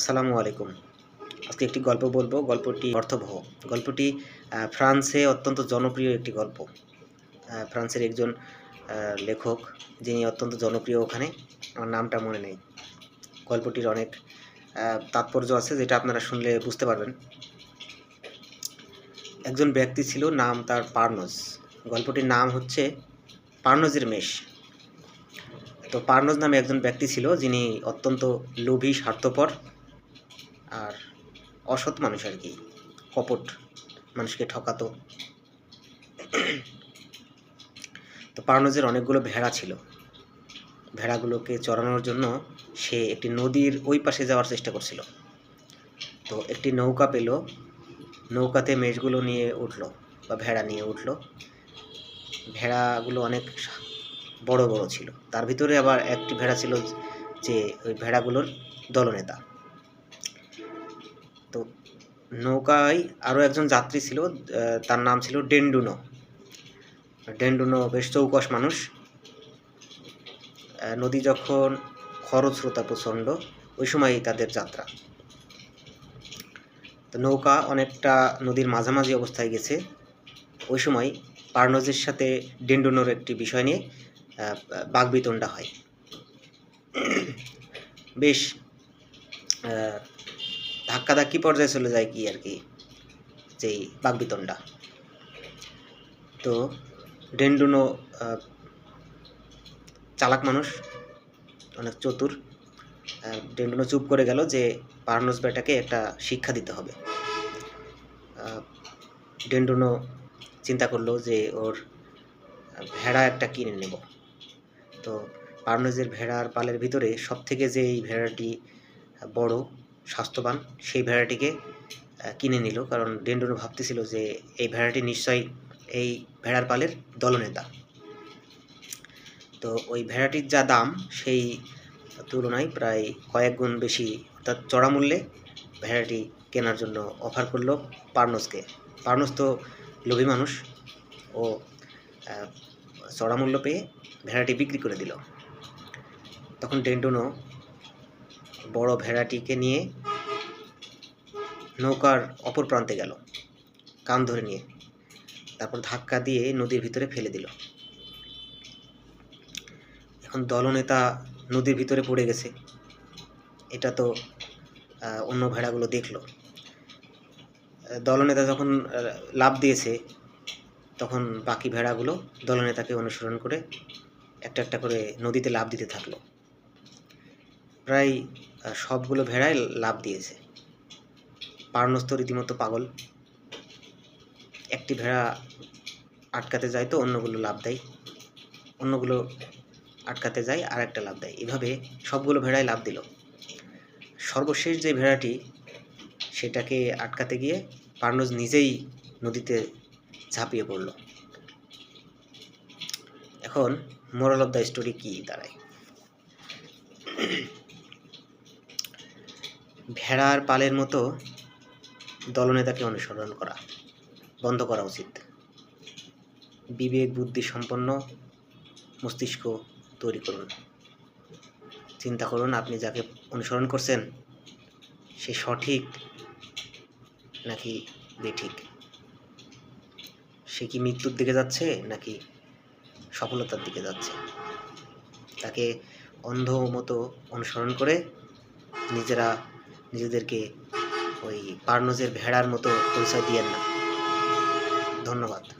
আসসালামু আলাইকুম। আজকে একটি গল্প বলব। গল্পটি অর্থবহ। গল্পটি ফ্রান্সে অত্যন্ত জনপ্রিয় একটি গল্প। ফ্রান্সের একজন লেখক যিনি অত্যন্ত জনপ্রিয় ওখানে। আমার নামটা মনে নেই। গল্পটির অনেক তাৎপর্য আছে যেটা আপনারা শুনলে বুঝতে পারবেন। একজন ব্যক্তি ছিল, নাম তার পার্নজ। গল্পটির নাম হচ্ছে পার্নজের মেষ। তো পার্নজ নামে একজন ব্যক্তি ছিল যিনি অত্যন্ত লোভী, স্বার্থপর আর অসৎ মানুষ আর কি, কপট মানুষকে ঠকাতো। তো পার্নজের অনেকগুলো ভেড়া ছিল। ভেড়াগুলোকে চড়ানোর জন্য সে একটি নদীর ওই পাশে যাওয়ার চেষ্টা করছিল। তো একটি নৌকা পেল, নৌকাতে মেষগুলো নিয়ে উঠল বা ভেড়া নিয়ে উঠল। ভেড়াগুলো অনেক বড় বড় ছিল। তার ভিতরে আবার একটি ভেড়া ছিল যে ওই ভেড়াগুলোর দলনেতা। তো নৌকায় আরও একজন যাত্রী ছিল তার নাম ছিল ডেন্ডুনো। ডেন্ডুনো বেশ চৌকস মানুষ। নদী যখন খরস্রোতা প্রচণ্ড ওই সময়ই তাদের যাত্রা। তো নৌকা অনেকটা নদীর মাঝামাঝি অবস্থায় গেছে। ওই সময় পার্নজের সাথে ডেন্ডুনোর একটি বিষয় নিয়ে আহ, বাগবিতণ্ডা হয়। বেশ ধাক্কাধাক্কি পর্যায়ে চলে যায় কি আর কি? যেই বাগবিতণ্ডা। তো ডেন্ডুনো চালাক মানুষ, অনেক চতুর ডেন্ডুনো চুপ করে গেল যে পার্নস বেটাকে একটা শিক্ষা দিতে হবে। ডেন্ডুনো চিন্তা করল যে ওর ভেড়া একটা কিনে নেব। তো পার্নজের ভেড়ার পালের ভিতরে সব থেকে যে এই ভেড়াটি বড় স্বাস্থ্যবান, সেই ভেড়াটিকে কিনে নিল। কারণ ডেন্ডুনো ভাবতেছিল যে এই ভেড়াটি নিশ্চয়ই এই ভেড়ার পালের দলনেতা। তো ওই ভেড়াটির যা দাম, সেই তুলনায় প্রায় কয়েক গুণ বেশি, অর্থাৎ চড়া মূল্যে ভেড়াটি কেনার জন্য অফার করল পার্নসকে। পার্নস তো লোভী মানুষ ও চড়া মূল্য পেয়ে ভেড়াটি বিক্রি করে দিল। তখন ডেন্ডুনো বড় ভেড়াটিকে নিয়ে নৌকার অপর প্রান্তে গেল, কান ধরে নিয়ে। তারপর ধাক্কা দিয়ে নদীর ভিতরে ফেলে দিল। এখন দলনেতা নদীর ভিতরে পড়ে গেছে। এটা তো অন্য ভেড়াগুলো দেখল। দলনেতা যখন লাভ দিয়েছে, তখন বাকি ভেড়াগুলো দলনেতাকে অনুসরণ করে একটা একটা করে নদীতে লাভ দিতে থাকল। প্রায় সবগুলো ভেড়াই লাভ দিয়েছে। পার্নস রীতিমতো পাগল। একটি ভেড়া আটকাতে যায় তো, অন্যগুলো লাভ দেয়। অন্যগুলো আটকাতে যায় আর একটা লাভ দেয়। এভাবে সবগুলো ভেড়াই লাভ দিল। সর্বশেষ যে ভেড়াটি, সেটাকে আটকাতে গিয়ে পার্নস নিজেই নদীতে ঝাঁপিয়ে পড়ল। এখন মোরাল অফ দ্য স্টোরি কী দাঁড়ায়? ভেড়ার পালের মতো দলনেতাকে অনুসরণ করা, বন্ধ করা উচিত। বিবেক, বুদ্ধি সম্পন্ন মস্তিষ্ক তৈরি করুন। চিন্তা করুন আপনি যাকে অনুসরণ করছেন, সে সঠিক নাকি বেঠিক? সে কি মৃত্যুর দিকে যাচ্ছে নাকি সফলতার দিকে যাচ্ছে? তাকে অন্ধ মতো অনুসরণ করে নিজেরা নিজেদেরকে ওই পার্নজের ভেড়ার মতো পরিচয় দিয়েন না। ধন্যবাদ।